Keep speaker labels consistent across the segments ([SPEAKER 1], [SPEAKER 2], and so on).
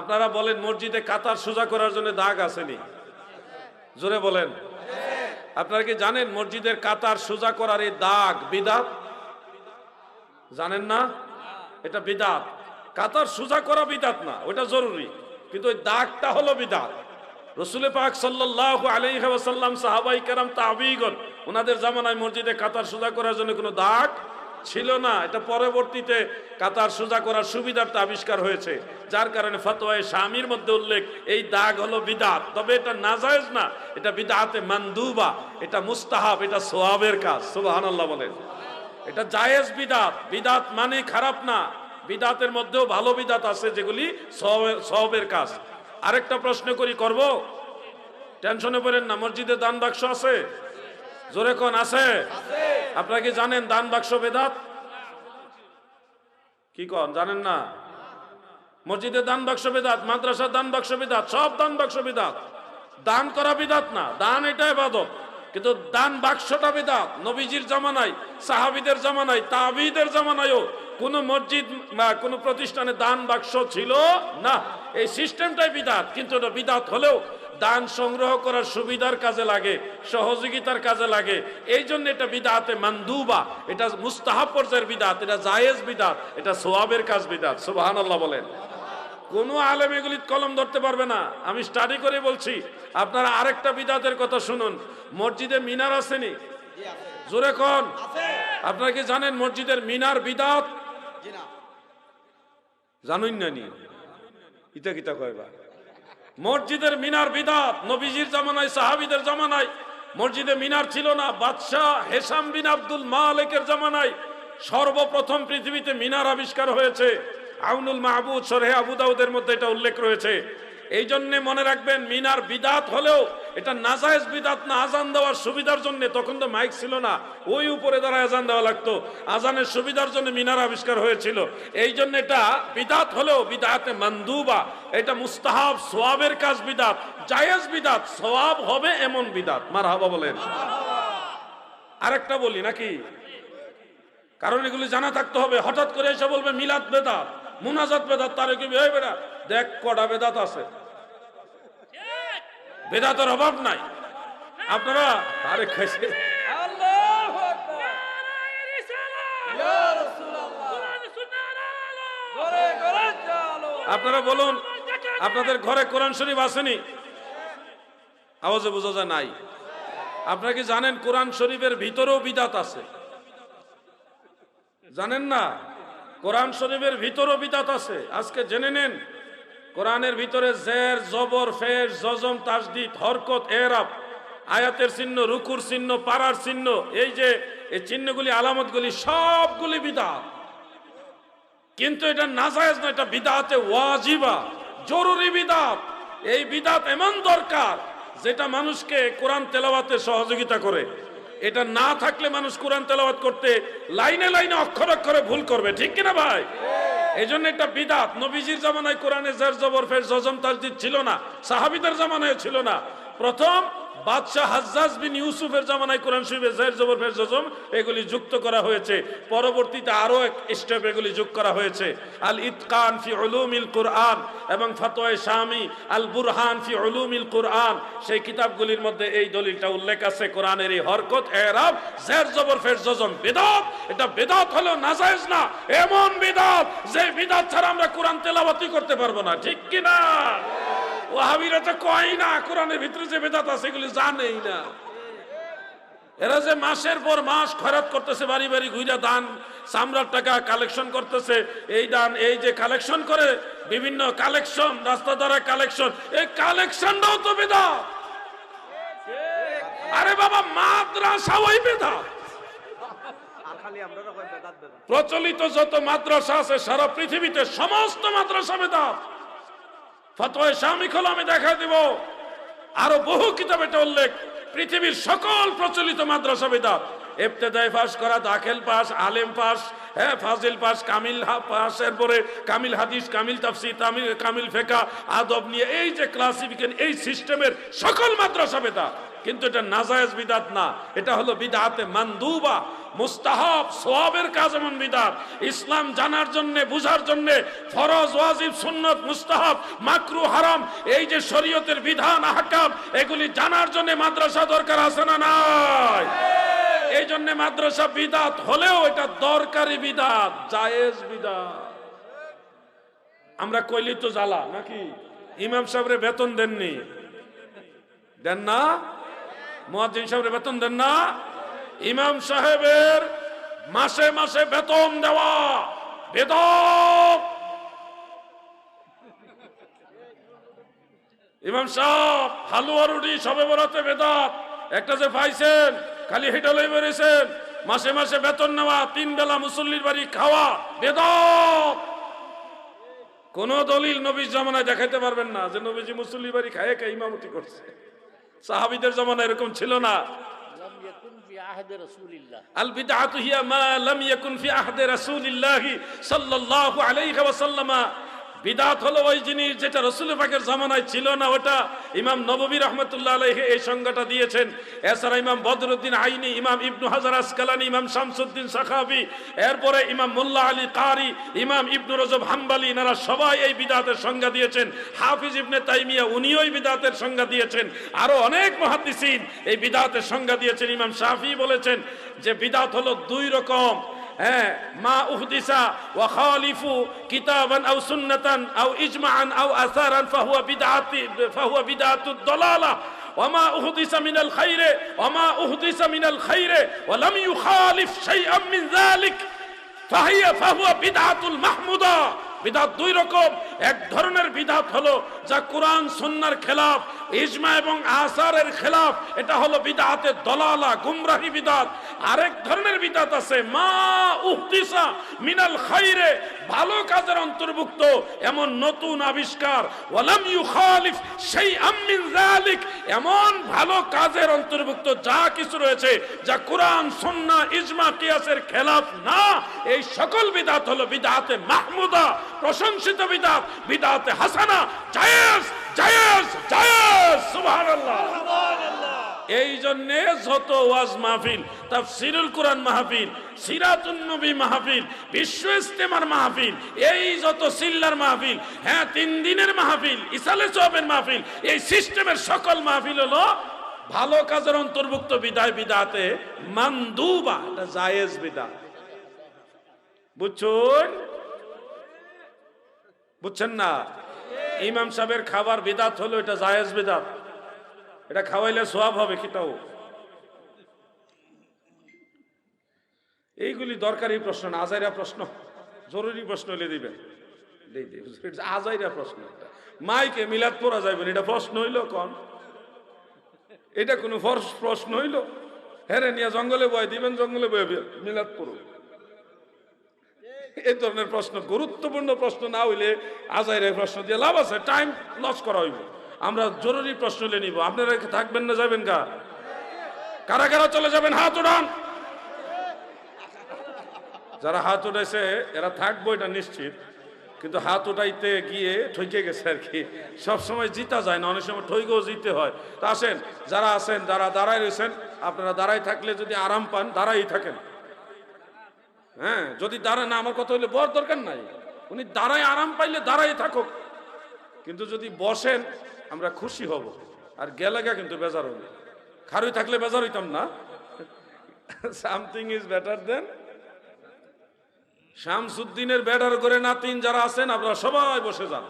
[SPEAKER 1] আপনারা বলেন মসজিদে কাতার সোজা করার জন্য দাগ আসেনি? জোরে বলেন। আপনারা কি জানেন মসজিদের কাতার সোজা করার এই দাগ বিদাত? জানেন না? এটা বিদাত। কাতার সোজা করা বিদাত না, ওটা জরুরি। কিন্তু ওই দাগটা হলো বিদাত। রসুল পাক সাল্লাল্লাহু আলাইহি ওয়াসাল্লাম সাহাবাই কেরাম তাবিগণ, ওনাদের জামানায় মসজিদে কাতার সোজা করার জন্য কোনো দাগ ছিল না। এটা পরবর্তীতে কাতার সোজা করার সুবিধার্থে আবিষ্কার হয়েছে। যার কারণে ফতোয়ায় স্বামীর মধ্যে উল্লেখ, এই দাগ হলো বিদাত। তবে এটা নাজায়েজ না, এটা বিদাতে মানদুবা, এটা মুস্তাহাব, এটা সোয়াবের কাজ। সুবহানাল্লাহ বলেন। এটা জায়েজ বিদাত। বিদাত মানে খারাপ না। বিদাতের মধ্যেও ভালো বিদাত আছে যেগুলি সওয়াবের কাজ। আরেকটা প্রশ্ন করি, করব? টেনশনে পড়েন না, মসজিদে দান বাক্স আছে? জোরে কোন আছে? আপনারা কি জানেন দান বাক্স বেদাত? কি কন, জানেন না? মসজিদে দান বাক্স বেদাত, মাদ্রাসার দান বাক্স বেদাত, সব দান বাক্স বেদাত। দান করা বিদাত না, দান এটা ইবাদত। কিন্তু দান বাক্সটা বেদাত, নবীজির জামানায়, সাহাবিদের জামানায়, তাবিদের জামানায়ও কোন মসজিদ বা কোন প্রতিষ্ঠানে দান বাক্স ছিল না। এই সিস্টেমটাই বিদাত, কিন্তু এটা বিদাত হলেও দান সংগ্রহ করার সুবিধার কাজে লাগে সহযোগিতার কাজে লাগে। এই জন্য এটা বিদাতে মান্দুবা এটা মুস্তাহাব পর্যায়ের বিদাত এটা জায়েজ বিদাত এটা সোয়াবের কাজ বিদাত সুবহানাল্লাহ বলেন। কোনো আলেম এগুলি কলম ধরতে পারবে না। আমি স্টাডি করে বলছি আপনারা আরেকটা বিদাতের কথা শুনুন। মসজিদে মিনার আসেনি? জোরে কন। আপনারা কি জানেন মসজিদের মিনার বিদাত? জানুন না নি। ইটা কিতা কয়বা মসজিদের মিনার বিদাত, নবীজির জামানায়, সাহাবিদের জামানায়। মসজিদে মিনার ছিল না, বাদশাহ হেসাম বিন আব্দুল মালিকের জামানায়। সর্বপ্রথম পৃথিবীতে মিনার আবিষ্কার হয়েছে। আউনুল মাহবুদ সরহে আবুদাউদের মধ্যে এটা উল্লেখ রয়েছে। এই জন্যে মনে রাখবেন, মিনার বিদাত হলেও এটা নাজায়েজ বিদাত না, আজান দেওয়ার সুবিধার জন্য, তখন তো মাইক ছিল না। ওই উপরে দ্বারা আজান দেওয়া লাগতো। আজানের সুবিধার জন্য মিনার আবিষ্কার হয়েছিল। এই জন্য এটা বিদাত হলেও বিদাতে মান্দুবা। এটা মুস্তাহাব, সোয়াবের কাজ বিদাত। জায়েজ বিদাত, সোয়াব হবে এমন বিদাত। মার হাবা বলেন। আরেকটা বলি নাকি? কারণ এগুলি জানা থাকতে হবে। হঠাৎ করে এসে বলবে, মিলাদ বেদাত, মুনাজাত বেদাত, তার কি বেড়া, দেখ কটা বেদাত আছে। বেদাতের অভাব নাই। আপনারা আরে খাইছে। আপনারা বলুন আপনাদের ঘরে কোরআন শরীফ আসেনি? আওয়াজে বোঝা যায় নাই। আপনারা কি জানেন কোরআন শরীফের ভিতরেও বিদাত আছে? জানেন না? কোরআন শরীফের ভিতরও বিদাত আছে। আজকে জেনে নেন কোরআনের ভিতরে জের, জবর, ফের, জজম তাসদিদ হরকত, এরাব, আয়াতের চিহ্ন, রুকুর চিহ্ন, পাড়ার চিহ্ন, এই যে এই চিহ্নগুলি, আলামতগুলি, সবগুলি বিদাত। কিন্তু এটা নাজায়েজ না এটা বিদাতে ওয়াজিবা, জরুরি বিদাত। এই বিদাত এমন দরকার যেটা মানুষকে কোরআন তেলাওয়াতে সহযোগিতা করে। এটা না থাকলে মানুষ কোরআন তেলাওয়াত করতে লাইনে লাইনে অক্ষর অক্ষরে ভুল করবে, ঠিক কিনা ভাই? এই জন্য এটা বিদাত। নবীজির জামানায় কোরআনে জের জবর ফের জজম তাজদিদ ছিল না, সাহাবিদের জামানায় ছিল না। প্রথম বাদশাহ হাজ্জাজ বিন ইউসুফের জামানায় কোরআন শরীফে জের জবর, ফের জজম, এগুলি যুক্ত করা হয়েছে। পরবর্তীতে আরও এক স্টেপ এগুলি যোগ করা হয়েছে। আল ইতকান ফি উলুমিল কুরআন এবং ফতোয়া শামি আল বুরহান ফি উলুমিল কুরআন। সেই কিতাবগুলির মধ্যে এই দলিলটা উল্লেখ আছে। কোরআনের এই হরকত, এরাব, জের জবর, ফের জজম। বেদাত? এটা বেদাত হলো নাজায়েজ না? এমন বিদাত যে বিদাত ছাড়া আমরা কোরআন তেলাওয়াতই করতে পারব না। ঠিক কি না ওয়াহাবিরা তো কয় না, কোরআনের ভিতরে যে বেদাত আছে এগুলি জানেই না। এরা যে মাসের পর মাস খয়রাত করতেছে, বাড়ি বাড়ি ঘুরে দান, চামড়ার টাকা কালেকশন করতেছে, এই দান, এই যে কালেকশন করে, বিভিন্ন কালেকশন রাস্তা দ্বারা কালেকশন এই কালেকশনটাও তো বেদা আরে বাবা মাদ্রাসা ওই বেদা প্রচলিত যত মাদ্রাসা আছে, সারা পৃথিবীতে সমস্ত মাদ্রাসা বেদাত। ফতোয় স্বামী খোলা আমি দেখা দিব। আরও বহু কিতাব এটা উল্লেখ, পৃথিবীর সকল প্রচলিত মাদ্রাসা বেদাত। এফতেদায় পাস করা, দাখিল পাস আলেম পাস হ্যাঁ ফাজিল পাস কামিল হা- পাস এরপরে কামিল হাদিস, কামিল তাফসির, তামিল, কামিল ফেকা আদব নিয়ে এই যে ক্লাসিফিকেশন এই সিস্টেমের সকল মাদ্রাসা বেদাত। কিন্তু এটা নাজায়েজ বিদাত না, এটা হলো বিদাতে মানদুবা। মুস্তাহাব সোয়াবের কাজ এমন বিদাত ইসলাম জানার জন্য, বুঝার জন্য, ফরজ, ওয়াজিব, সুন্নত, মুস্তাহাব, মাকরু, হারাম, এই যে শরীয়তের বিধান, আহকাম, এগুলি জানার জন্য মাদ্রাসা দরকার আছে না নাই? এই জন্য মাদ্রাসা বিদাত হলেও এটা দরকারি বিদাত, জায়েজ বিদাত। আমরা কইলি তো জ্বালা, নাকি? ইমাম সাহেবের বেতন দেননি। দেন না? মুয়াজ্জিন সাহেবের বেতন দেন না? ইমাম সাহেবের মাসে মাসে বেতন দেওয়া বেদ ইমাম সাহেব, হালুয়া রুটি সবে বরাতে বেদাত একটা যে পাইছেন, খালি হেটালই বেরিয়েছেন মাসে মাসে বেতন নেওয়া, তিন বেলা মুসল্লির বাড়ি খাওয়া বেদক কোন দলিল নবীর জমানায় দেখাইতে পারবেন না যে নবীজি মুসল্লির বাড়ি খায়ে খায় ইমামতি করছে। সাহাবিদের জমানা এরকম ছিল না।
[SPEAKER 2] في عهد رسول الله.
[SPEAKER 1] البدعة هي ما لم يكن في عهد رسول الله صلى الله عليه وسلم. বিদাত হলো ওই জিনিস যেটা রসুল পাকের জামানায় ছিল না, ওটা ইমাম নববী রহমতুল্লাহ আলাইহি এই সংজ্ঞাটা দিয়েছেন। এছাড়া ইমাম বদরুদ্দিন আইনি, ইমাম ইবনু হাজার আসকালানি, ইমাম শামসুদ্দিন সাখাবি, এরপরে ইমাম মোল্লা আলী কারি, ইমাম ইবনু রজব হাম্বালি এনারা সবাই এই বিদাতের সংজ্ঞা দিয়েছেন। হাফিজ ইবনে তাইমিয়া, উনিও এই বিদাতের সংজ্ঞা দিয়েছেন। আরও অনেক মহাদ্দিসিন এই বিদাতের সংজ্ঞা দিয়েছেন। ইমাম শাফি বলেছেন যে বিদাত হলো দুই রকম। হ্যাঁ মা উহদিসা ওয়া খালিফু কিতাবান আও সুন্নাতান আও ইজমাআন আও আসারান ফাহুয়া বিদআতি ফাহুয়া বিদআতুদ দালালা وما أحدث من الخير وما أحدث من الخير ولم يخالف شيئا من ذلك ফাহিয়া ফাহুয়া বিদআতুল মাহমুদা বিদাত দুই রকম। এক ধরনের বিধাত হলো যা কোরআন সুন্নাহর খেলাফ, ইজমা এবং আসারের খেলাফ, এটা হলো বিদাতে দলালা, গুমরাহি বিদাত আরেক ধরনের বিদাত আছে, মা উহদিসা মিনাল খাইরে, ভালো কাজের অন্তর্ভুক্ত, এমন নতুন আবিষ্কার। ওয়ালাম ইউখালিফ সেই আমিন যালিক, এমন ভালো কাজের অন্তর্ভুক্ত যা কিছু রয়েছে, যা কোরআন সুন্নাহ ইজমা, কিয়াসের খেলাফ না। এই সকল বিদাত হলো বিদাতে মাহমুদা। প্রশংসিত বিদাত, বিদাতে হাসানা, জায়েজ জায়েজ জায়েজ, সুবহানাল্লাহ। এই জন্যে যত ওয়াজ মাহফিল, তাফসিরুল কোরআন মাহফিল, সিরাতুন নবী মাহফিল, বিশ্ব ইস্তেমার মাহফিল, এই যত সিল্লার মাহফিল হ্যাঁ তিন দিনের মাহফিল, ইসালে সবের মাহফিল, এই সিস্টেমের সকল মাহফিল হলো ভালো কাজের অন্তর্ভুক্ত বিদায় বিদাতে মানদুবা, এটা জায়েজ বিদাত। বুঝছুন? বুঝছেন না? ইমাম সাহেবের খাবার বিদাত হলো, এটা জায়েজ বিদাত। এটা খাওয়াইলে সোয়াব হবে কিটাও এইগুলি দরকারি প্রশ্ন না, আজাইরা প্রশ্ন। জরুরি প্রশ্ন হলে দিবেন। আজাইরা প্রশ্ন মাইকে মিলাদ পড়া যাবেন এটা প্রশ্ন হইল কন? এটা কোনো প্রশ্ন হইল? হ্যাঁ নিয়ে জঙ্গলে বয়, দিবেন জঙ্গলে বয়ে মিলাদ পড়ো এই ধরনের প্রশ্ন, গুরুত্বপূর্ণ প্রশ্ন না হইলে আজাইরে প্রশ্ন দিয়ে লাভ আছে টাইম লস করা হইব। আমরা জরুরি প্রশ্ন হলে নিব। আপনারা থাকবেন না যাবেন কা কারা কারা চলে যাবেন? হাত উঠান। যারা হাত উঠাইছে, এরা থাকব, এটা নিশ্চিত। কিন্তু হাত উঠাইতে গিয়ে ঠইকে গেছে আর কি। সবসময় জিতা যায় না, অনেক সময় ঠইকেও জিতে হয়। তা আসেন, যারা আছেন, যারা দাঁড়ায় রয়েছেন, আপনারা দাঁড়ায় থাকলে যদি আরাম পান, দাঁড়াই থাকেন। হ্যাঁ যদি দাঁড়ায় না, আমার কথা হইলে বর দরকার নাই। উনি দাঁড়ায়, আরাম পাইলে দাঁড়াই থাকুক। কিন্তু যদি বসেন, আমরা খুশি হব। আর গেলাগা কিন্তু বেজার হবে। খারুই থাকলে বেজার হইতাম না। সামথিং ইজ বেটার দেন শামসুদ্দিনের ব্যাটার করে নাতিন যারা আছেন, আপনারা সবাই বসে যান।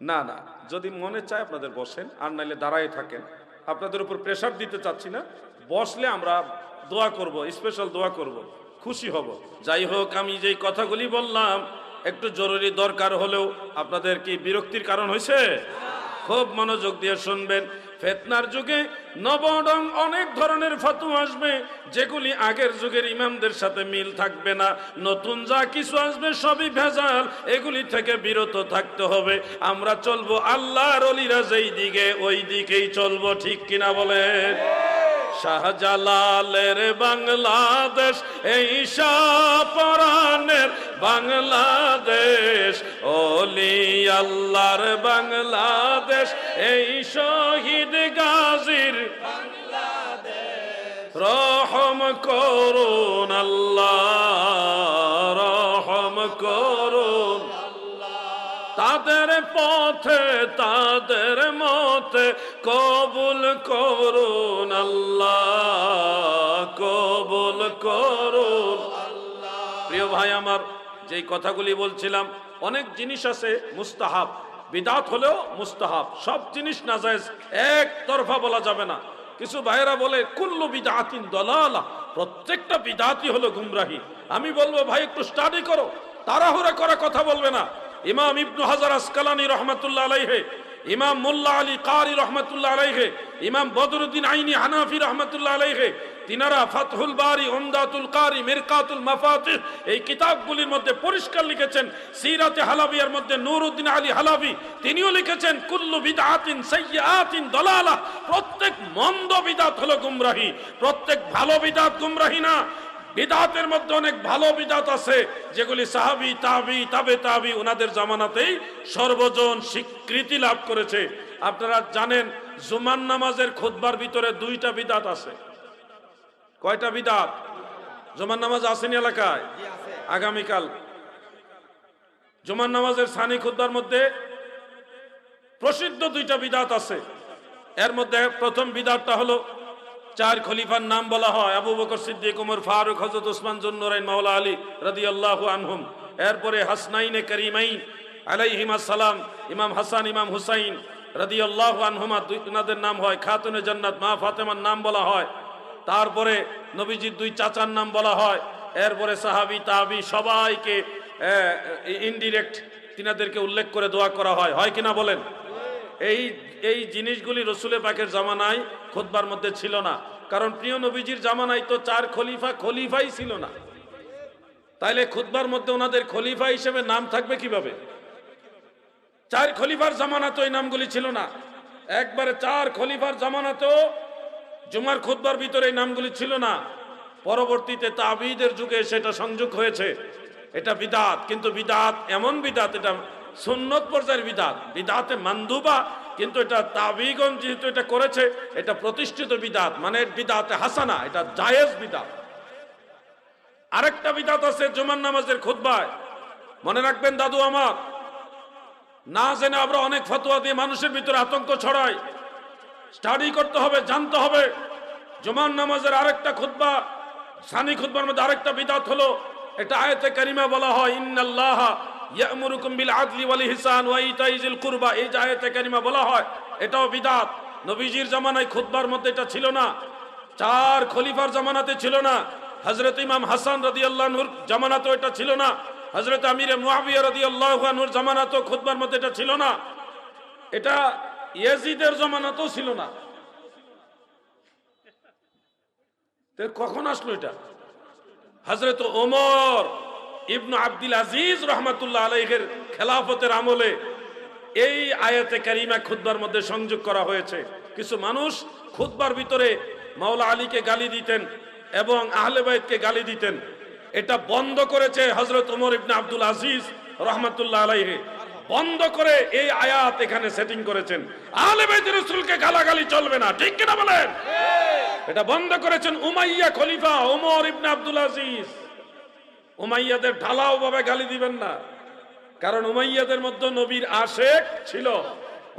[SPEAKER 1] না না, যদি মনে চায় আপনাদের বসেন, আর নাইলে দাঁড়ায় থাকেন। আপনাদের উপর প্রেশার দিতে চাচ্ছি না। বসলে আমরা দোয়া করব স্পেশাল দোয়া করব। খুশি হব। যাই হোক, আমি যেই কথাগুলি বললাম, একটু জরুরি দরকার হলেও আপনাদের কি বিরক্তির কারণ হয়েছে? খুব মনোযোগ দিয়ে শুনবেন। ফেতনার যুগে নবরং অনেক ধরনের ফাতু আসবে, যেগুলি আগের যুগের ইমামদের সাথে মিল থাকবে না। নতুন যা কিছু আসবে, সবই ভেজাল, এগুলি থেকে বিরত থাকতে হবে। আমরা চলবো আল্লাহর অলিরা যেই দিকে, ওই দিকেই চলবো, ঠিক কিনা বলেন? শাহজালালের বাংলাদেশ, এই পরাণের বাংলাদেশ ওলি আল্লাহর বাংলাদেশ, এই শহীদ গাজীর রহম করুন আল্লাহ, রহম করুন তাদের পথে, তাদের মতে কবুল করুন আল্লাহ, কবুল করুন। প্রিয় ভাই, আমার যেই কথাগুলি বলছিলাম, অনেক জিনিস আছে মুস্তাহাব। বিদাত হলেও মুস্তাহাব। সব জিনিস না যায় এক তরফা বলা যাবে না। কিছু ভাইয়েরা বলে, কুল্লু বিদাতিন দলালা। প্রত্যেকটা বিদাতি হলো গুমরাহি। আমি বলব, ভাই, একটু স্টাডি করো। তাড়াহুড়া করে কথা বলবে না। ইমাম ইবনু হাজার আসকালানি রহমতুল্লাহ আলাইহে ইমাম মোল্লা আলী কারি রহমতুল্লাহ আলাইহে, ইমাম বদরুদ্দিন আইনি হানাফি রহমতুল্লাহ আলাইহে, তিনারা ফাতহুল বারি ওমদাতুল কারি, মিরকাতুল মাফাতিহ, এই কিতাবগুলির মধ্যে পরিষ্কার লিখেছেন সিরাতে হালাবিয়ার মধ্যে নুরউদ্দিন আলী হালাবি, তিনিও লিখেছেন, কুল্লু বিদআতিন সাইয়্যাতিন দলালা প্রত্যেক মন্দ বিদাত হলো গুমরাহি, প্রত্যেক ভালো বিদাত গুমরাহি না। বিদাতের মধ্যে অনেক ভালো বিদাত আছে, যেগুলি সাহাবি, তাবি, তাবে তাবি ওনাদের জামানাতেই সর্বজন স্বীকৃতি লাভ করেছে। আপনারা জানেন জুমান নামাজের খুতবার ভিতরে দুইটা বিদাত আছে। কয়টা বিদাত? জুমান নামাজ আসেনি এলাকায়? আগামীকাল। জুমান নামাজের সানি খুতবার মধ্যে প্রসিদ্ধ দুইটা বিদাত আছে। এর মধ্যে প্রথম বিদাতটা হলো চার খলিফার নাম বলা হয়, আবু বকর সিদ্দিক, উমর ফারুক হজরত ওসমান জুন্নুরাইন, মাওলা আলী রাদিয়াল্লাহু আনহুম। এরপরে হাসনাইনে করিমাইন আলাইহিম আসসালাম, ইমাম হাসান, ইমাম হুসাইন রাদিয়াল্লাহু আনহুমা, দুই ওনাদের নাম হয়, খাতুনে জান্নাত, মা ফাতেমার নাম বলা হয়। তারপরে নবীজির দুই চাচার নাম বলা হয়, এরপরে সাহাবি তাহাবি সবাইকে ইনডিরেক্ট তিনাদেরকে উল্লেখ করে দোয়া করা হয়। হয় কিনা বলেন? এই এই জিনিসগুলি রসুলে পাকের জামানায় খোদবার মধ্যে ছিল না। কারণ প্রিয় নবীজির জামানায় তো চার খলিফা, খলিফাই ছিল না। তাইলে খুতবার মধ্যে ওনাদের খলিফা হিসেবে নাম থাকবে কীভাবে? চার খলিফার জামানা তো এই নামগুলি ছিল না। একবারে চার খলিফার জামানাতেও জুমার খুতবার ভিতরে এই নামগুলি ছিল না। পরবর্তীতে তাবিদের যুগে সেটা সংযোগ হয়েছে। এটা বিদাত, কিন্তু বিদাত এমন বিদাত, এটা সুন্নত পর্যায়ের বিদাত। বিদাতে মান্দুবা, কিন্তু এটা তাবিগণ যেহেতু এটা করেছে, এটা প্রতিষ্ঠিত বিদাত মানে বিদাতে হাসানা, এটা জায়েজ বিদাত। আরেকটা বিদাত আছে জুমার নামাজের খুতবায়। মনে রাখবেন দাদু আমার, না জেনে আমরা অনেক ফতোয়া দিয়ে মানুষের ভিতরে আতঙ্ক ছড়াই। স্টাডি করতে হবে, জানতে হবে। জুমার নামাজের আরেকটা খুতবা, সানি খুতবার মধ্যে আরেকটা বিদাত হলো, এটা আয়তে কারিমা বলা হয়, ইন্নাল্লাহ ইয়ামুরুকুম বিল আদলি ওয়াল ইহসান ওয়া ইতাইজিল কুরবা। এই আয়াতে কারিমা বলা হয়, এটাও বিদাত। নবীজির জামানায় খুতবার মধ্যে এটা ছিল না। চার খলিফার জামানাতে ছিল না। হযরত ইমাম হাসান রাদিয়াল্লাহুর জামানাতেও এটা ছিল না। হযরত আমিরে মুয়াবিয়া রাদিয়াল্লাহু আনহুর জামানাতেও খুতবার মধ্যে এটা ছিল না। এটা ইয়াজিদের জামানাতেও ছিল না। কখন আসলো এটা? হজরত ওমর ইবনু আব্দুল আজিজ রহমাতুল্লাহ আলাইহের খেলাফতের আমলে এই আয়াতে কারিমা খুতবার মধ্যে সংযোগ করা হয়েছে। কিছু মানুষ খুতবার ভিতরে মাওলা আলীকে গালি দিতেন এবং আহলে বাইতকে গালি দিতেন। এটা বন্ধ করেছে হজরত ওমর ইবনে আব্দুল আজিজ রহমতুল্লাহ আলাইহে। বন্ধ করে এই আয়াত এখানে সেটিং করেছেন। আহলে বাইতের রাসূলকে গালাগালি চলবে না, ঠিক কিনা বলেন? এটা বন্ধ করেছেন উমাইয়া খলিফা ওমর ইবনে আব্দুল আজিজ। উমাইয়াদের ঢালাও ভাবে গালি দিবেন না। কারণ উমাইয়াদের মধ্যে নবীর আশেক ছিল।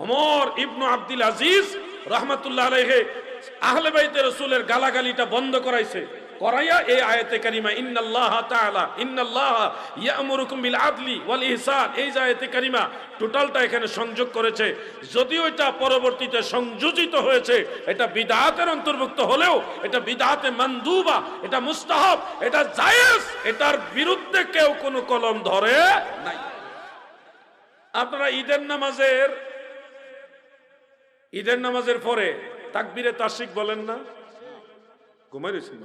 [SPEAKER 1] ওমর ইবনু আব্দুল আজিজ রহমতুল্লাহ আলহে আহলে বাইতে রসুলের গালাগালিটা বন্ধ করাইছে। করাইয়া এই আয়াতে কারিমা, ইন্নাল্লাহ তাআলা, ইন্নাল্লাহ ইয়ামুরুকুম বিল আদলি ওয়াল ইহসান। এই যে আয়াতে কারিমা, টোটালটা এখানে সংযোগ করেছে। যদিও এটা পরবর্তীতে সংযোজিত হয়েছে, এটা বিদাতের অন্তর্ভুক্ত হলেও, এটা বিদাতে মানদুবা, এটা মুস্তাহাব, এটা জায়েজ, এটার বিরুদ্ধে কেউ কোনো কলম ধরে নাই। আপনারা ঈদের নামাজের ঈদের নামাজের পরে তাকবীরে তাসিক বলেন না? ঘুমাই রয়েছেন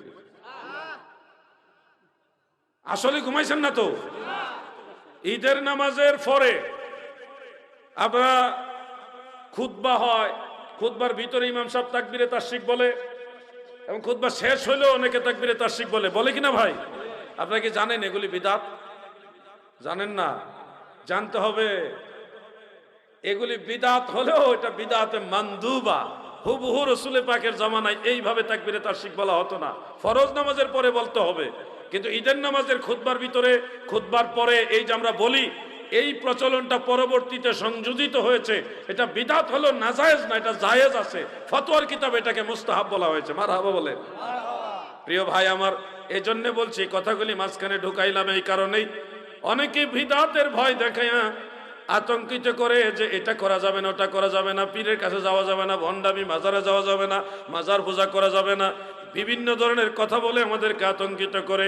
[SPEAKER 1] আসলে ঘুমাইছেন না তো? ঈদের নামাজের পরে আপনারা খুতবা হয়, খুতবার ভিতরে ইমাম সাহেব তাকবীরে তাসিক বলে এবং খুতবা শেষ হইলেও অনেকে তাকবীরে তাসিক বলে। বলে কিনা ভাই? আপনারা কি জানেন এগুলি বিদাত? জানেন না? জানতে হবে এগুলি বিদাত হলেও এটা বিদাতে মান্দুবা। হুবহু রসুলে পাকের জামানায় এইভাবে তাকবিরে শিখ বলা হতো না। ফরজ নামাজের পরে বলতে হবে। কিন্তু ঈদের নামাজের খুতবার ভিতরে, খুতবার পরে এই যে আমরা বলি, এই প্রচলনটা পরবর্তীতে সংযোজিত হয়েছে। এটা বিদাত হলো নাজায়েজ না, এটা জায়েজ আছে। ফতোয়ার কিতাব এটাকে মুস্তাহাব বলা হয়েছে। মার হাবা বলে। প্রিয় ভাই আমার এই জন্য বলছি কথাগুলি মাঝখানে ঢুকাইলাম এই কারণেই। অনেকে বিদাতের ভয় দেখাইয়া আতঙ্কিত করে যে এটা করা যাবে না, ওটা করা যাবে না, পীরের কাছে যাওয়া যাবে না, ভণ্ডামি, মাজারে যাওয়া যাবে না, মাজার পূজা করা যাবে না। বিভিন্ন ধরনের কথা বলে আমাদেরকে আতঙ্কিত করে।